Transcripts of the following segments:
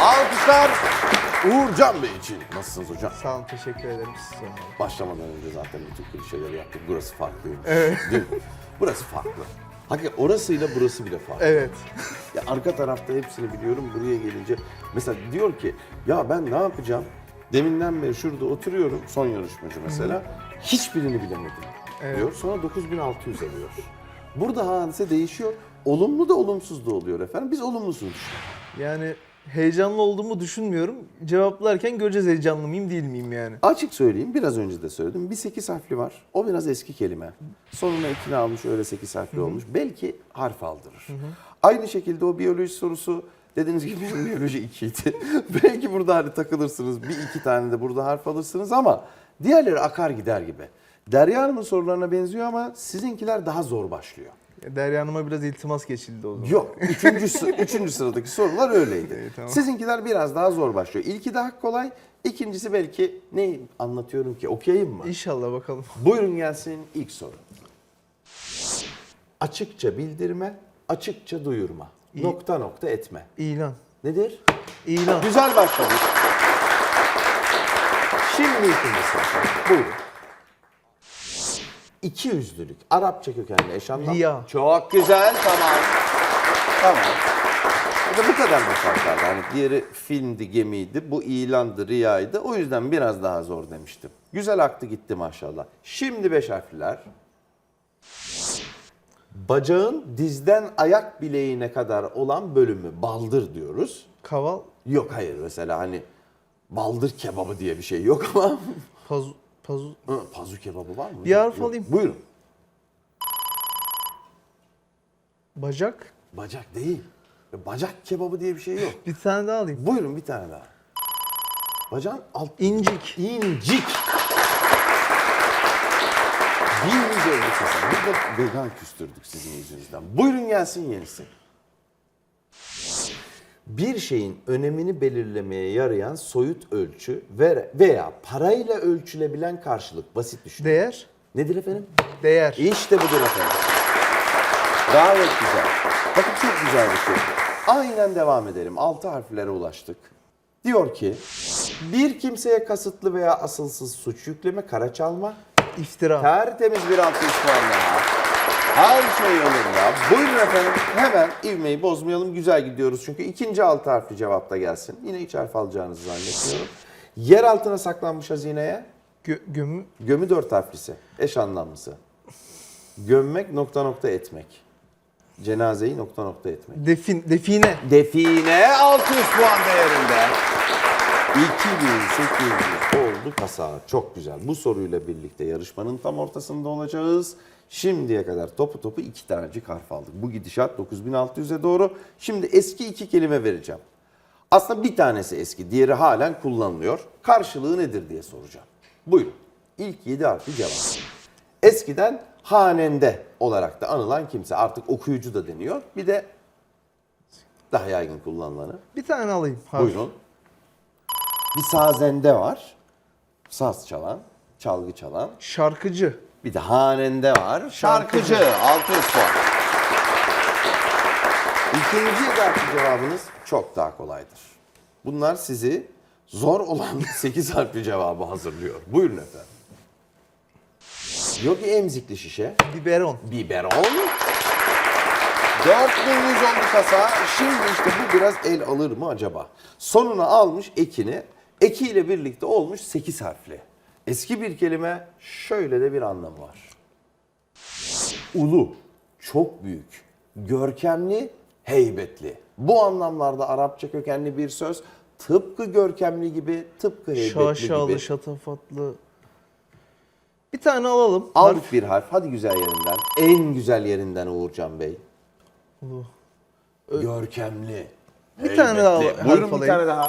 Alkışlar Uğur Can Bey için. Nasılsınız hocam? Sağ olun, teşekkür ederim. Siz sorun. Başlamadan önce zaten bütün klişeleri yaptık. Burası farklıymış. Evet. Değil mi? Burası farklı. Hakikaten orasıyla burası bile farklı. Evet. Ya arka tarafta hepsini biliyorum. Buraya gelince mesela diyor ki ya ben ne yapacağım? Deminden beri şurada oturuyorum. Son yarışmacı mesela. Hiçbirini bilemedim Evet. diyor. Sonra 9600 alıyor. Burada hadise değişiyor. Olumlu da olumsuz da oluyor efendim. Biz olumlusunu düşünüyoruz. Yani heyecanlı olduğumu düşünmüyorum. Cevaplarken göreceğiz heyecanlı mıyım değil miyim yani. Açık söyleyeyim biraz önce de söyledim. Bir 8 harfli var. O biraz eski kelime. Sonuna ekini almış öyle 8 harfli olmuş. Belki harf aldırır. Aynı şekilde o biyoloji sorusu dediğiniz gibi benim biyoloji 2 idi. Belki burada hani takılırsınız. Bir iki tane de burada harf alırsınız ama diğerleri akar gider gibi. Derya Hanım'ın sorularına benziyor ama sizinkiler daha zor başlıyor. Derya Hanım'a biraz iltimas geçildi o zaman. Yok. Üçüncü, sı- üçüncü sıradaki sorular öyleydi. İyi, tamam. Sizinkiler biraz daha zor başlıyor. İlki daha kolay. İkincisi belki ne anlatıyorum ki okuyayım mı? İnşallah bakalım. Buyurun gelsin ilk soru. Açıkça bildirme, açıkça duyurma. Nokta nokta etme. İlan. Nedir? İlan. Güzel başladık. Şimdi ikinci soru. Buyurun. İki yüzlülük. Arapça kökenli eş anlam. Riya. Çok güzel. Tamam. Tamam. Da bu kadar basit Yani diğeri filmdi, gemiydi. Bu ilandı, riyaydı. O yüzden biraz daha zor demiştim. Güzel aktı gitti maşallah. Şimdi beş harfler. Bacağın dizden ayak bileğine kadar olan bölümü baldır diyoruz. Kaval. Yok hayır mesela hani baldır kebabı diye bir şey yok ama Pazu. Pazu. Hı, pazu kebabı var mı? Bir harf Yok. alayım. Buyurun. Bacak. Bacak değil. Bacak kebabı diye bir şey yok. Bir tane daha alayım. Buyurun bir tane daha. Bacağın alt... İncik. İncik. Bilmeyince öldük mesela. Burada vegan küstürdük sizin yüzünüzden. Buyurun gelsin yenisi. Bir şeyin önemini belirlemeye yarayan soyut ölçü ve- veya parayla ölçülebilen karşılık. Basit düşün. Değer. Nedir efendim? Değer. İşte budur efendim. Gayet güzel. Bakın çok güzel bir şey. Aynen devam edelim. Altı harflere ulaştık. Diyor ki, bir kimseye kasıtlı veya asılsız suç yükleme, kara çalma, İftira. tertemiz bir altı üç puan daha. Her şey yolunda. Buyurun efendim. Hemen ivmeyi bozmayalım. Güzel gidiyoruz çünkü ikinci altı harfli cevap da gelsin. Yine üç harf alacağınızı zannetmiyorum. Yer altına saklanmış hazineye, Gö gömü. Gömü dört harflisi. Eş anlamlısı. Gömmek nokta nokta etmek. Cenazeyi nokta nokta etmek. Defin. Define. Define 600 puan değerinde. 2800 oldu kasa. Çok güzel. Bu soruyla birlikte yarışmanın tam ortasında olacağız. Şimdiye kadar topu topu iki tanecik harf aldık. Bu gidişat 9600'e doğru. Şimdi eski iki kelime vereceğim. Aslında bir tanesi eski, diğeri halen kullanılıyor. Karşılığı nedir diye soracağım. Buyurun. İlk yedi harfli cevap. Eskiden hanende olarak da anılan kimse. Artık okuyucu da deniyor. Bir de daha yaygın kullanılanı. Bir tane alayım. harf. Buyurun. Bir sazende var. Saz çalan, çalgı çalan. Şarkıcı. Bir de hanende var. Şarkıcı. 600 puan. İkinci harfli cevabınız çok daha kolaydır. Bunlar sizi zor olan 8 harfli cevabı hazırlıyor. Buyurun efendim. Yok ki emzikli şişe. Biberon. Biberon. 4100 oldu kasa. Şimdi işte bu biraz el alır mı acaba? Sonuna almış ekini. Ekiyle birlikte olmuş 8 harfli. Eski bir kelime şöyle de bir anlamı var. Ulu, çok büyük, görkemli, heybetli. Bu anlamlarda Arapça kökenli bir söz. Tıpkı görkemli gibi, tıpkı heybetli Şaşalı, gibi. şatafatlı. Bir tane alalım. Aldık Harf. bir harf. Hadi güzel yerinden. En güzel yerinden Uğurcan Bey. Ulu. Görkemli. Bir tane daha heybetli. harf Buyurun bir alayım. tane daha.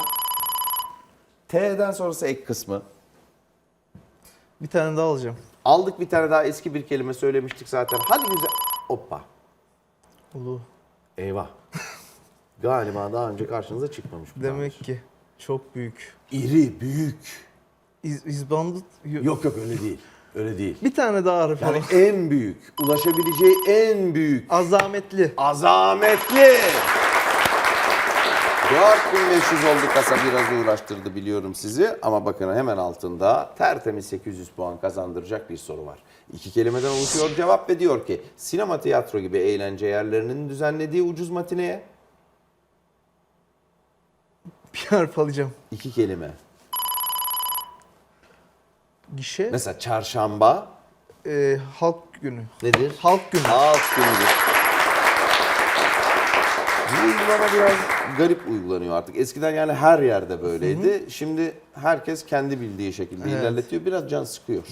T'den sonrası ek kısmı. Bir tane daha alacağım. Aldık bir tane daha eski bir kelime söylemiştik zaten. Hadi güzel. Hoppa. Ulu. Eyvah. Galiba daha önce karşınıza çıkmamış bu Demek ki çok büyük. İri, büyük. İz, izbandut. Yok yok öyle değil. Öyle değil. Bir tane daha harf Yani alayım. en büyük, ulaşabileceği en büyük Azametli. Azametli. 4500 oldu kasa biraz uğraştırdı biliyorum sizi ama bakın hemen altında tertemiz 800 puan kazandıracak bir soru var. İki kelimeden oluşuyor cevap ve diyor ki sinema tiyatro gibi eğlence yerlerinin düzenlediği ucuz matineye Bir harf alacağım. iki kelime. Gişe. Mesela çarşamba e, halk günü. nedir? Halk günü. Halk gündür. Bu uygulama biraz garip uygulanıyor artık. Eskiden yani her yerde böyleydi. Şimdi herkes kendi bildiği şekilde Evet. ilerletiyor. Biraz can sıkıyor.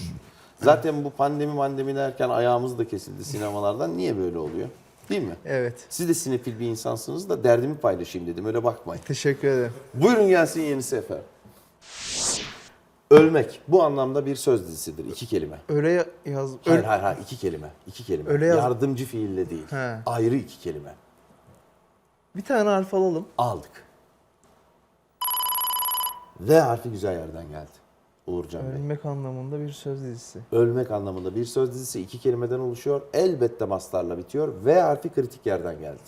Zaten bu pandemi mandemi derken ayağımız da kesildi sinemalardan. Niye böyle oluyor? Değil mi? Evet. Siz de sinefil bir insansınız da derdimi paylaşayım dedim. Öyle bakmayın. Teşekkür ederim. Buyurun gelsin yenisi efendim. Ölmek bu anlamda bir söz dizisidir. iki kelime. Öyle ya- yaz. Hayır hayır hayır iki kelime. İki kelime. Öyle yaz- Yardımcı fiille değil. He. Ayrı iki kelime. Bir tane harf alalım. Aldık. V harfi güzel yerden geldi. Uğurcan Bey. Ölmek anlamında bir söz dizisi. Ölmek anlamında bir söz dizisi iki kelimeden oluşuyor. Elbette mastarla bitiyor. V harfi kritik yerden geldi.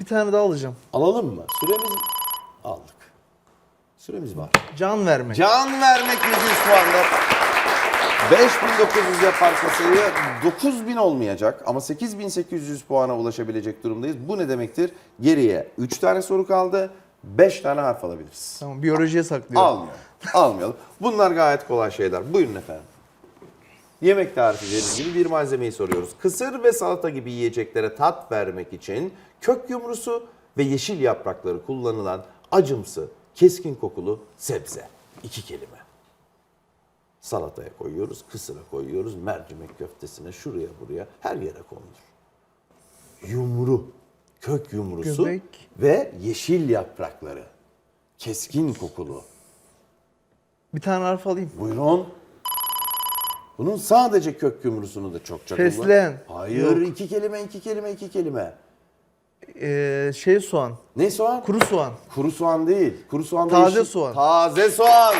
Bir tane daha alacağım. Alalım mı? Süremiz aldık. Süremiz var. Can vermek. Can vermek 700 puanla. 5900 yapar kasayı 9000 olmayacak ama 8800 puana ulaşabilecek durumdayız. Bu ne demektir? Geriye 3 tane soru kaldı. 5 tane harf alabiliriz. Tamam biyolojiye saklıyorum. Almayalım. Almayalım. Bunlar gayet kolay şeyler. Buyurun efendim. Yemek tarifi verir gibi bir malzemeyi soruyoruz. Kısır ve salata gibi yiyeceklere tat vermek için kök yumrusu ve yeşil yaprakları kullanılan acımsı, keskin kokulu sebze. İki kelime. Salataya koyuyoruz, kısıra koyuyoruz, mercimek köftesine, şuraya buraya, her yere konulur. Yumru, kök yumrusu Göbek. ve yeşil yaprakları. Keskin kokulu. Bir tane harf alayım. Buyurun. Bunun sadece kök yumrusunu da çok çok Fesleğen. Hayır, Yok. iki kelime, iki kelime, iki kelime. Ee, şey soğan. Ne soğan? Kuru soğan. Kuru soğan değil. Kuru soğan da Taze yeşil- soğan. Taze soğan.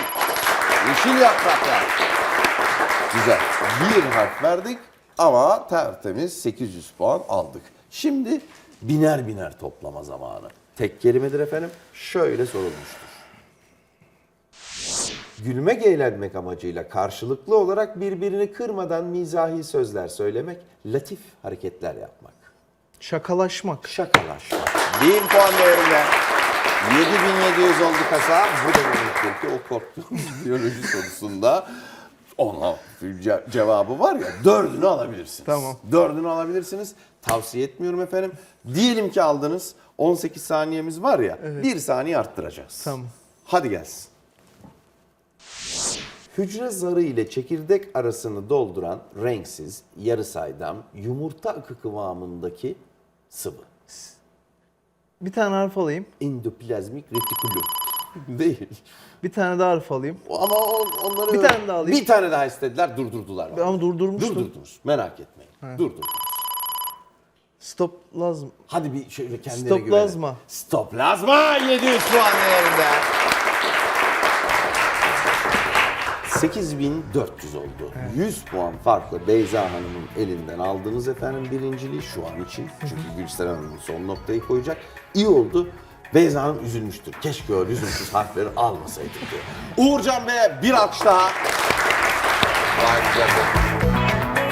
Yeşil yapraklar. Güzel. Bir harf verdik ama tertemiz 800 puan aldık. Şimdi biner biner toplama zamanı. Tek kelimedir efendim. Şöyle sorulmuştur. Gülmek eğlenmek amacıyla karşılıklı olarak birbirini kırmadan mizahi sözler söylemek, latif hareketler yapmak. Şakalaşmak. Şakalaşmak. 1000 puan değerinde. 7700 oldu kasa. Bu da demektir ki o korktuğumuz biyoloji sorusunda ona ce- cevabı var ya dördünü alabilirsiniz. Tamam. Dördünü alabilirsiniz. Tavsiye etmiyorum efendim. Diyelim ki aldınız 18 saniyemiz var ya bir saniye arttıracağız. Tamam. Hadi gelsin. Hücre zarı ile çekirdek arasını dolduran renksiz, yarı saydam, yumurta akı kıvamındaki sıvı. Bir tane harf alayım. Endoplazmik retikulum. Değil. Bir tane daha harf alayım. Ama on- onları... Bir tane daha alayım. Bir tane daha istediler, durdurdular. Ama durdurmuştum. Durdurdunuz, merak etmeyin. Durdurdunuz. Stop lazım. Hadi bir şöyle kendine Stoplazma. güvenin. Stoplazma 700 puan değerinde. 8400 oldu. 100 puan farklı Beyza Hanım'ın elinden aldınız efendim birinciliği şu an için. Çünkü Gülseren Hanım son noktayı koyacak. İyi oldu. Beyza Hanım üzülmüştür. Keşke o lüzumsuz harfleri almasaydık diye. Uğurcan Bey'e bir alkış daha. Vay güzel.